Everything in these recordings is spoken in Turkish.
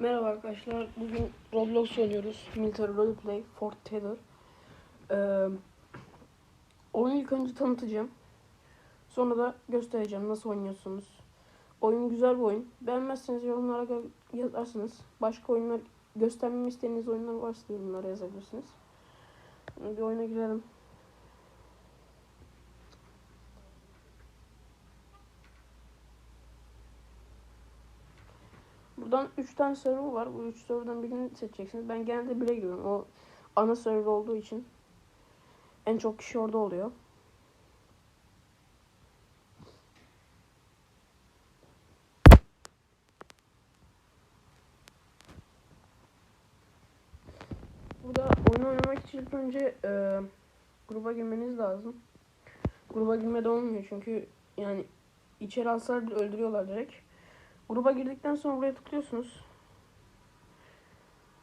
Merhaba arkadaşlar. Bugün Roblox oynuyoruz. Military Roleplay Fort Taylor. Ee, oyunu ilk önce tanıtacağım. Sonra da göstereceğim nasıl oynuyorsunuz. Oyun güzel bir oyun. Beğenmezseniz yorumlara yazarsınız. Başka oyunlar göstermemi istediğiniz oyunlar varsa yorumlara yazabilirsiniz. Şimdi bir oyuna girelim. Buradan 3 tane server var. Bu 3 serverdan birini seçeceksiniz. Ben genelde 1'e giriyorum. O ana server olduğu için en çok kişi orada oluyor. Burada oyun oynamak için önce e, gruba girmeniz lazım. Gruba girmeden olmuyor çünkü yani içeri alsalar öldürüyorlar direkt. Gruba girdikten sonra buraya tıklıyorsunuz.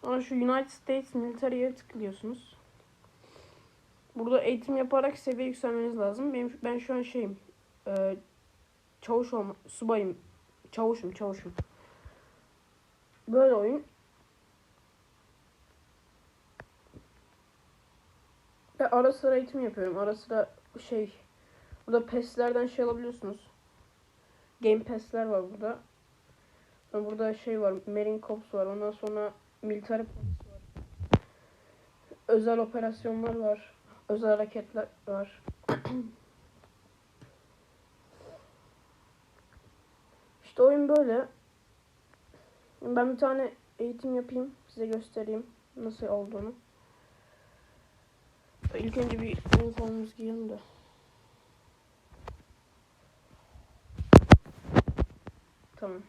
Sonra şu United States Military'ye tıklıyorsunuz. Burada eğitim yaparak seviye yükselmeniz lazım. Benim ben şu an şeyim. E, çavuş olma, subayım. Çavuşum, çavuşum. Böyle oyun. Ve ara sıra eğitim yapıyorum. Ara sıra şey burada PES'lerden şey alabiliyorsunuz. Game Pass'ler var burada. Burada şey var, Marine Corps var. Ondan sonra Military Police var. Özel operasyonlar var. Özel hareketler var. işte oyun böyle. Ben bir tane eğitim yapayım. Size göstereyim nasıl olduğunu. İlk önce bir uniformumuzu giyelim de. Tamam.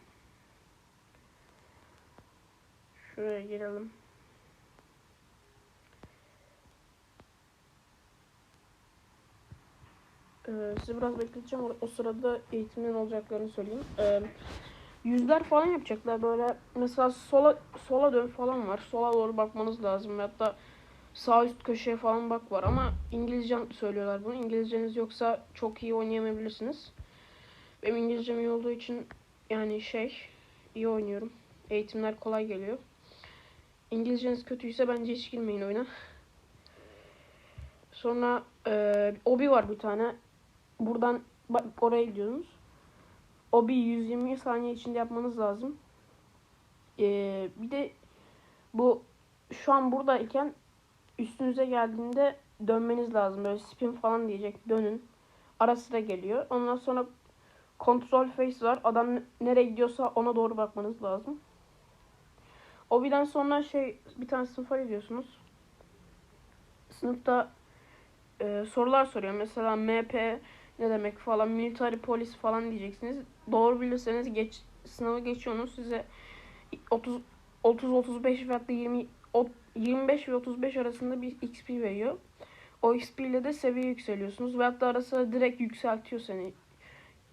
Şuraya girelim. Ee, sizi biraz bekleteceğim. O sırada eğitimden olacaklarını söyleyeyim. Ee, yüzler falan yapacaklar böyle. Mesela sola sola dön falan var. Sola doğru bakmanız lazım. Hatta sağ üst köşeye falan bak var. Ama İngilizce söylüyorlar bunu. İngilizceniz yoksa çok iyi oynayamayabilirsiniz. Benim İngilizcem iyi olduğu için yani şey iyi oynuyorum. Eğitimler kolay geliyor. İngilizceniz kötüyse bence hiç girmeyin oyuna. Sonra e, obi var bir tane. Buradan bak oraya gidiyorsunuz. Obi 120 saniye içinde yapmanız lazım. E, bir de bu şu an buradayken üstünüze geldiğinde dönmeniz lazım. Böyle spin falan diyecek. Dönün. Ara sıra geliyor. Ondan sonra kontrol face var. Adam nereye gidiyorsa ona doğru bakmanız lazım. Obi'den sonra şey bir tane sınıfa gidiyorsunuz. Sınıfta e, sorular soruyor. Mesela MP ne demek falan, military polis falan diyeceksiniz. Doğru bilirseniz geç sınavı geçiyorsunuz. Size 30 30 35 ve hatta 20 o- 25 ve 35 arasında bir XP veriyor. O XP ile de seviye yükseliyorsunuz ve hatta ara sıra direkt yükseltiyor seni.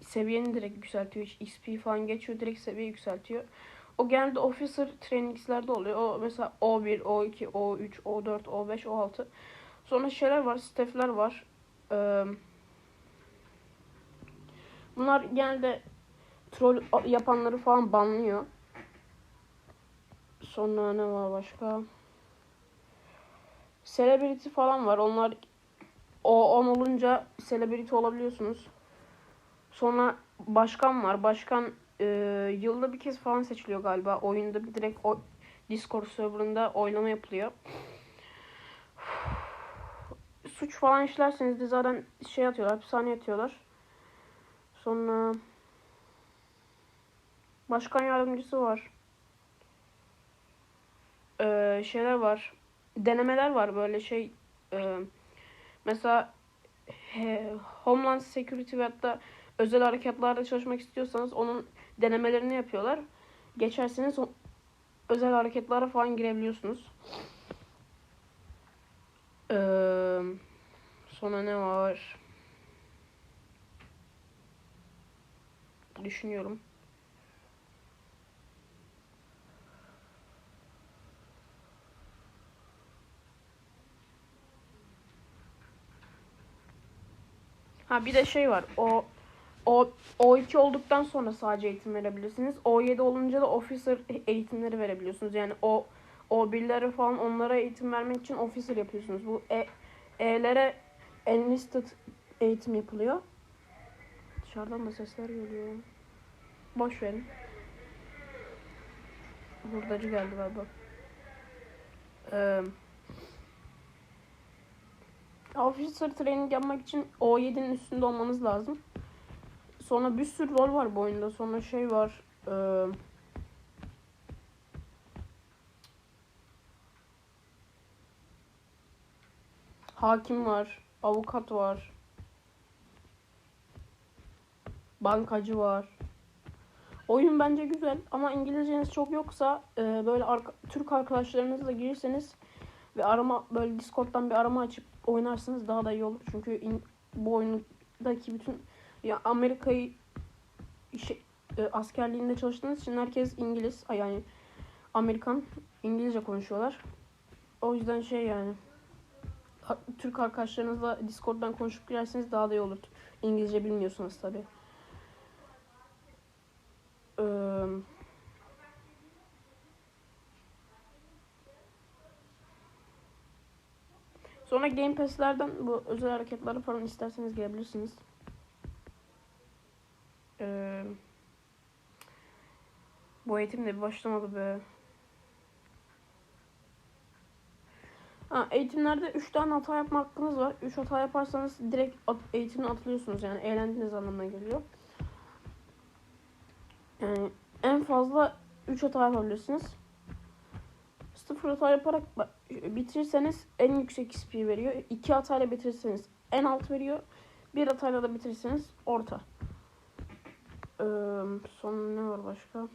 Seviyeni direkt yükseltiyor. Hiç XP falan geçiyor direkt seviye yükseltiyor. O genelde officer trainingslerde oluyor. O mesela O1, O2, O3, O4, O5, O6. Sonra şeyler var, staff'ler var. Bunlar genelde troll yapanları falan banlıyor. Sonra ne var başka? Celebrity falan var. Onlar o 10 olunca celebrity olabiliyorsunuz. Sonra başkan var. Başkan e, yılda bir kez falan seçiliyor galiba. Oyunda bir direkt o, Discord serverında oylama yapılıyor. Suç falan işlerseniz de zaten şey atıyorlar, hapishaneye atıyorlar. Sonra başkan yardımcısı var. Ee, şeyler var. Denemeler var böyle şey. e, mesela he, Homeland Security ve hatta özel harekatlarda çalışmak istiyorsanız onun denemelerini yapıyorlar. Geçerseniz özel hareketlere falan girebiliyorsunuz. Ee, sonra ne var? Düşünüyorum. Ha bir de şey var. O O O2 olduktan sonra sadece eğitim verebilirsiniz. O7 olunca da officer eğitimleri verebiliyorsunuz. Yani o O1'lere falan onlara eğitim vermek için officer yapıyorsunuz. Bu E E'lere enlisted eğitim yapılıyor. Dışarıdan da sesler geliyor. Boş verin. Hurdacı geldi galiba. Ee, officer training yapmak için O7'nin üstünde olmanız lazım. Sonra bir sürü rol var bu oyunda. Sonra şey var. Ee, hakim var. Avukat var. Bankacı var. Oyun bence güzel ama İngilizceniz çok yoksa e, böyle arka- Türk arkadaşlarınızla girirseniz ve arama böyle Discord'dan bir arama açıp oynarsanız daha da iyi olur. Çünkü in- bu oyundaki bütün ya Amerika'yı şey, e, askerliğinde çalıştığınız için herkes İngiliz yani Amerikan İngilizce konuşuyorlar. O yüzden şey yani Türk arkadaşlarınızla Discord'dan konuşup girerseniz daha da iyi olur. İngilizce bilmiyorsanız tabii. Eee Sonra Game Pass'lerden bu özel hareketleri falan isterseniz gelebilirsiniz. Ee, bu eğitim de başlamadı be. Ha, eğitimlerde 3 tane hata yapma hakkınız var. 3 hata yaparsanız direkt at, eğitimden atılıyorsunuz. Yani eğlendiğiniz anlamına geliyor. Yani en fazla 3 hata yapabilirsiniz. Sıfır hata yaparak bitirirseniz en yüksek XP veriyor. 2 hatayla bitirirseniz en alt veriyor. Bir hatayla da bitirirseniz orta. Ee, son ne var başka?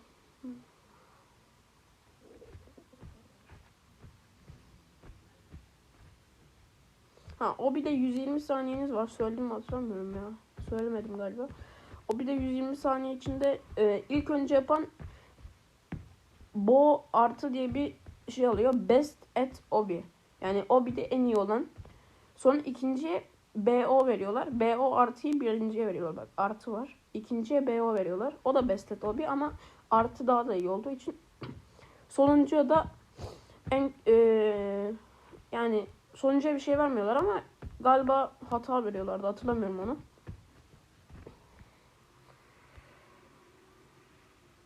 Ha o bir de 120 saniyeniz var. Söyledim mi hatırlamıyorum ya. Söylemedim galiba. O bir de 120 saniye içinde e, ilk önce yapan Bo artı diye bir şey alıyor. Best at Obi. Yani Obi'de en iyi olan. Sonra ikinciye BO veriyorlar. BO artıyı birinciye veriyorlar. Bak artı var. İkinciye BO veriyorlar. O da Best at Obi ama artı daha da iyi olduğu için. Sonuncuya da en eee, yani sonuncuya bir şey vermiyorlar ama galiba hata veriyorlardı. Hatırlamıyorum onu.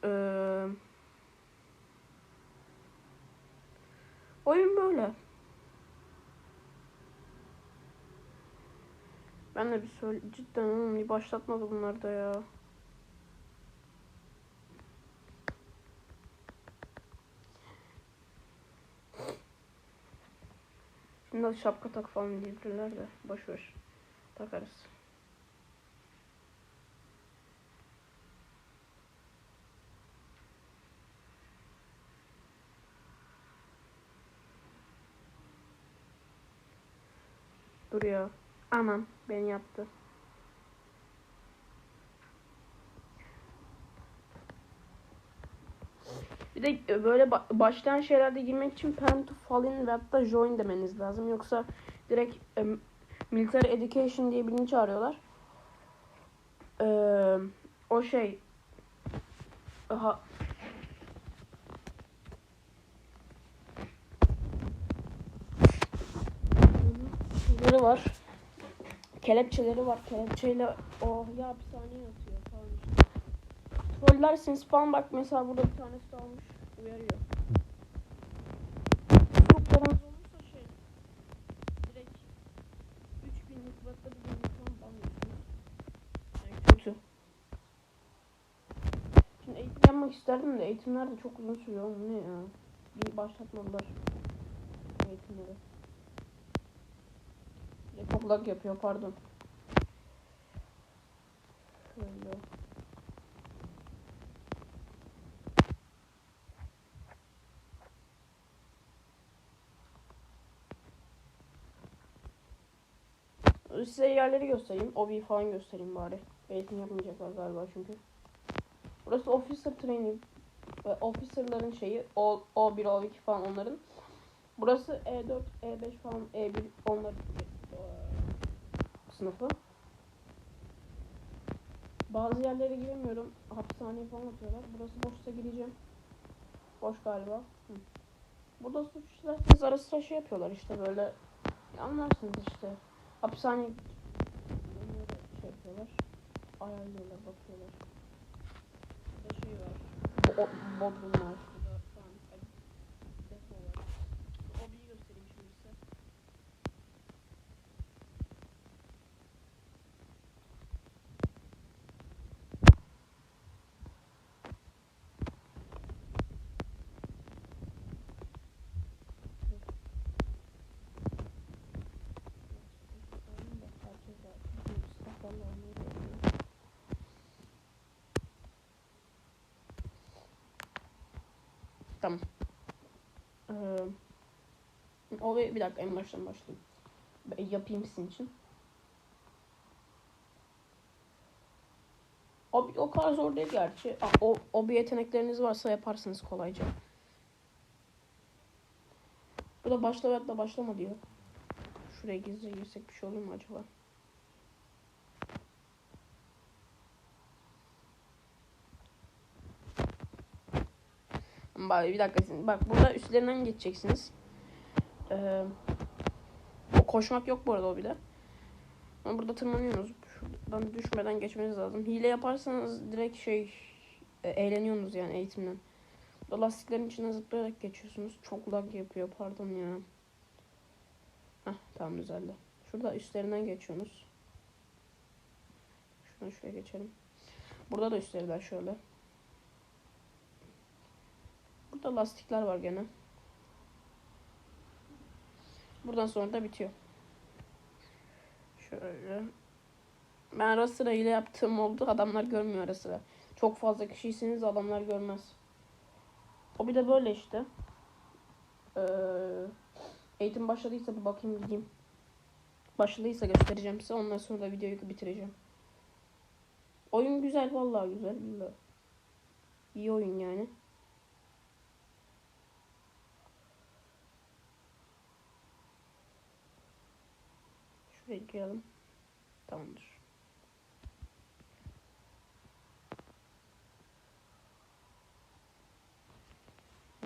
Eee Oyun böyle. Ben de bir söyle cidden oğlum bir başlatmadı bunlar da ya. Şimdi şapka tak falan diyebilirler de boş ver. Takarız. Dur ya. Anam beni yaptı. Bir de e, böyle ba- başlayan şeylerde girmek için parent to fall in ve hatta join demeniz lazım. Yoksa direkt e, military education diye birini çağırıyorlar. Ee, o şey ha, şeyleri var. Kelepçeleri var. Kelepçeyle o ya hapishaneye atıyor falan işte. Trollersiniz falan bak mesela burada bir tanesi almış uyarıyor. Çok paranız olursa şey direkt 3000 rütbette bir gün falan banlıyorsunuz. Yani kötü. Şimdi eğitim yapmak isterdim de eğitimler de çok uzun sürüyor. Ne ya? Bir başlatmadılar eğitimleri. Çok lag yapıyor pardon. Şöyle. Size yerleri göstereyim. Obi falan göstereyim bari. Eğitim yapmayacaklar galiba çünkü. Burası officer training. Ve officerların şeyi O, O1, O2 falan onların. Burası E4, E5 falan E1 onların sınıfı. Bazı yerlere giremiyorum. Hapishaneye falan atıyorlar. Burası boşsa gireceğim. Boş galiba. Hı. Burada suçlular kız ara sıra şey yapıyorlar işte böyle. Anlarsınız işte. Hapishaneye Bunları şey yapıyorlar. Ayarlıyorlar, bakıyorlar. Burada şey var. Bo bodrumlar. Burada falan. ay, Depo var. Hobiyi göstereyim şimdi size. Tamam. Ee, o bir dakika en baştan başlayayım. Ben yapayım sizin için. O, o kadar zor değil gerçi. O, o bir yetenekleriniz varsa yaparsınız kolayca. Burada başla ve da başlama diyor. Şuraya gizlice girsek bir şey olur mu acaba? Bak bir dakika. şimdi. Bak burada üstlerinden geçeceksiniz. Ee, koşmak yok bu arada o bir de. Ama burada tırmanıyorsunuz. Şuradan düşmeden geçmeniz lazım. Hile yaparsanız direkt şey e, eğleniyorsunuz yani eğitimden. Burada lastiklerin içine zıplayarak geçiyorsunuz. Çok lag yapıyor pardon ya. Heh tamam düzeldi. Şurada üstlerinden geçiyorsunuz. Şuradan şuraya geçelim. Burada da üstlerinden şöyle. Burada lastikler var gene. Buradan sonra da bitiyor. Şöyle. Ben ara sıra ile yaptığım oldu. Adamlar görmüyor ara sıra. Çok fazla kişiyseniz adamlar görmez. O bir de böyle işte. Ee, eğitim başladıysa bir bakayım gideyim. Başladıysa göstereceğim size. Ondan sonra da videoyu bitireceğim. Oyun güzel vallahi güzel. İyi oyun yani. Girelim. Tamamdır.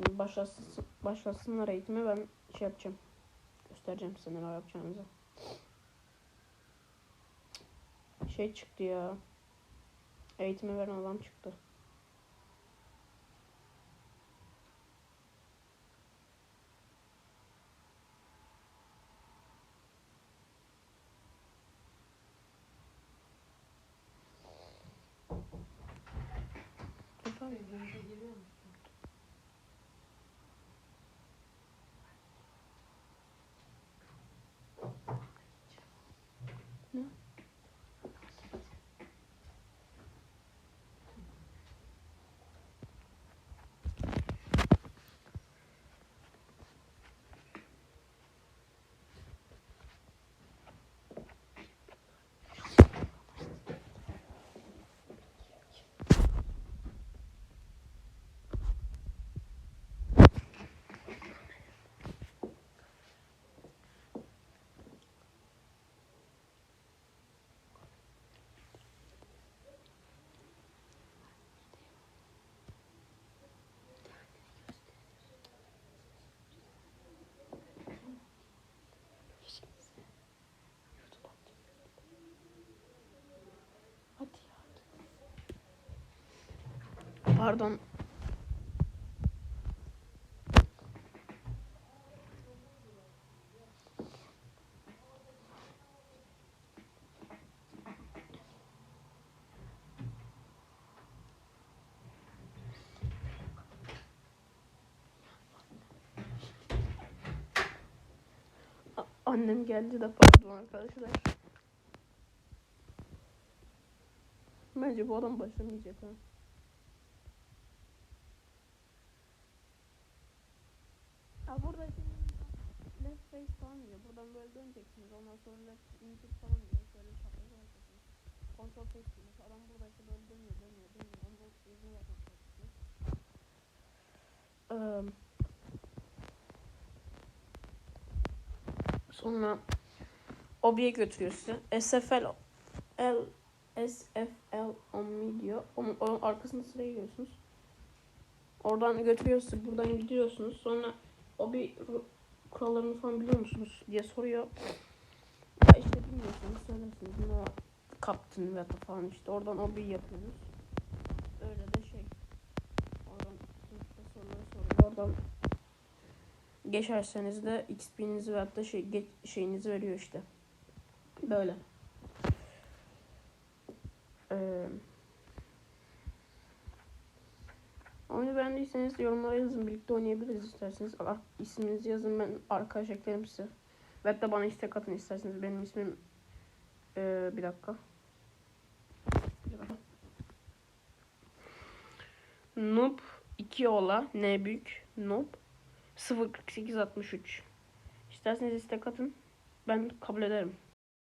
Başlasın, başlasınlar eğitime ben şey yapacağım. Göstereceğim size neler yapacağınızı. Şey çıktı ya. Eğitimi veren adam çıktı. Hadi ya. Pardon. Annem geldi de pardon arkadaşlar. Bence bu adam başlamayacak ha. Ya burada şimdi left face falan diyor. Buradan böyle döneceksiniz. Ondan sonra input falan diyor. Şöyle şapkayı alacaksınız. Control face diyor. Adam buradaysa böyle dönüyor, dönüyor, dönüyor. Onu da hızlı yapmak zorundasınız. Eee Sonra OB'ye götürüyor sizi. SFL L SFL 10 oluyor. Onun, onun arkasında sıraya giriyorsunuz. Oradan götürüyor sizi. Buradan gidiyorsunuz. Sonra o bir kurallarını falan biliyor musunuz diye soruyor. Ya işte bilmiyorsanız söylersiniz. No kaptın ve falan işte. Oradan o bir yapıyorsunuz. Öyle de şey. Oradan soruları soruyor. Oradan geçerseniz de XP'nizi veyahut da şey, geç, şeyinizi veriyor işte. Böyle. Ee, oyunu beğendiyseniz yorumlara yazın. Birlikte oynayabiliriz isterseniz. İsminizi yazın ben arkadaş eklerim size. Ve da bana istek atın isterseniz. Benim ismim ee, bir dakika. Noob 2 ola N büyük Noob 04863 İsterseniz istek atın. Ben kabul ederim.